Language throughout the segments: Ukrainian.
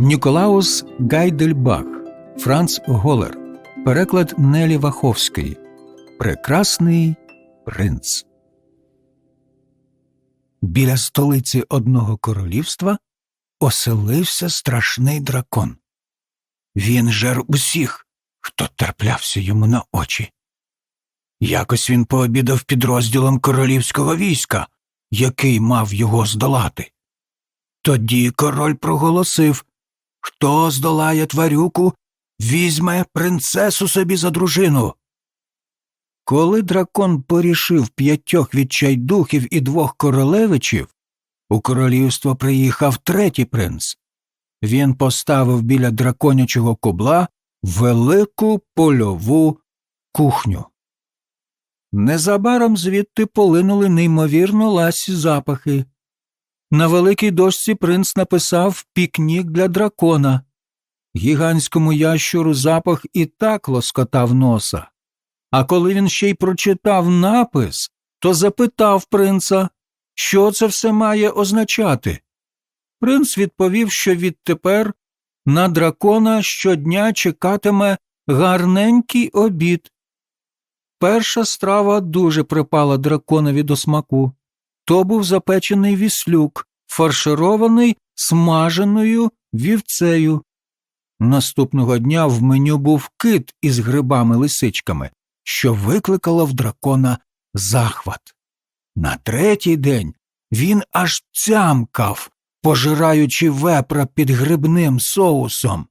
Ніколаус Гайдельбах, Франц Голер, переклад Нелі Ваховської. Прекрасний принц. Біля столиці одного королівства оселився страшний дракон. Він жер усіх, хто терплявся йому на очі. Якось він пообідав підрозділом королівського війська, який мав його здолати. Тоді король проголосив Хто здолає тварюку, візьме принцесу собі за дружину. Коли дракон порішив п'ятьох відчайдухів і двох королевичів, у королівство приїхав третій принц. Він поставив біля драконячого кубла велику польову кухню. Незабаром звідти полинули неймовірно ласі запахи. На великій дошці принц написав пікнік для дракона. Гігантському ящуру запах і так лоскотав носа. А коли він ще й прочитав напис, то запитав принца, що це все має означати. Принц відповів, що відтепер на дракона щодня чекатиме гарненький обід. Перша страва дуже припала драконові до смаку. То був запечений віслюк, фарширований смаженою вівцею. Наступного дня в меню був кит із грибами-лисичками, що викликало в дракона захват. На третій день він аж цямкав, пожираючи вепра під грибним соусом.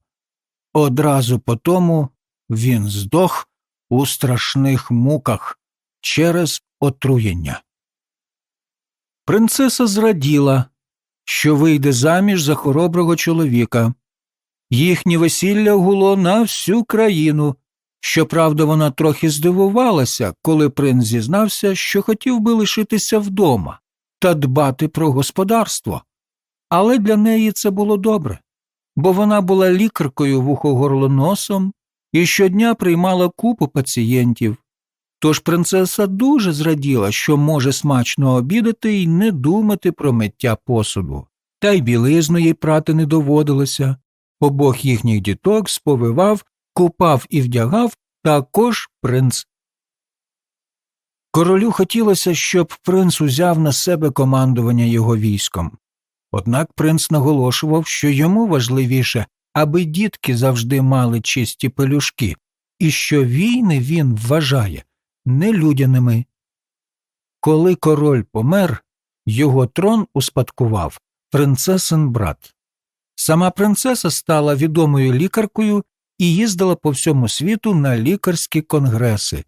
Одразу по тому він здох у страшних муках через отруєння. Принцеса зраділа, що вийде заміж за хороброго чоловіка. Їхнє весілля гуло на всю країну. Щоправда, вона трохи здивувалася, коли принц зізнався, що хотів би лишитися вдома та дбати про господарство. Але для неї це було добре, бо вона була лікаркою вухогорлоносом і щодня приймала купу пацієнтів. Тож принцеса дуже зраділа, що може смачно обідати і не думати про миття посуду. Та й білизну їй прати не доводилося. Обох їхніх діток сповивав, купав і вдягав також принц. Королю хотілося, щоб принц узяв на себе командування його військом. Однак принц наголошував, що йому важливіше, аби дітки завжди мали чисті пелюшки, і що війни він вважає нелюдяними. Коли король помер, його трон успадкував принцесин брат. Сама принцеса стала відомою лікаркою і їздила по всьому світу на лікарські конгреси.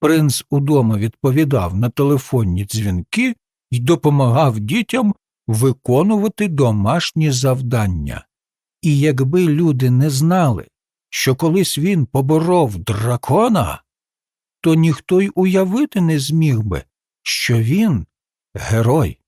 Принц удома відповідав на телефонні дзвінки і допомагав дітям виконувати домашні завдання. І якби люди не знали, що колись він поборов дракона, то ніхто й уявити не зміг би, що він герой.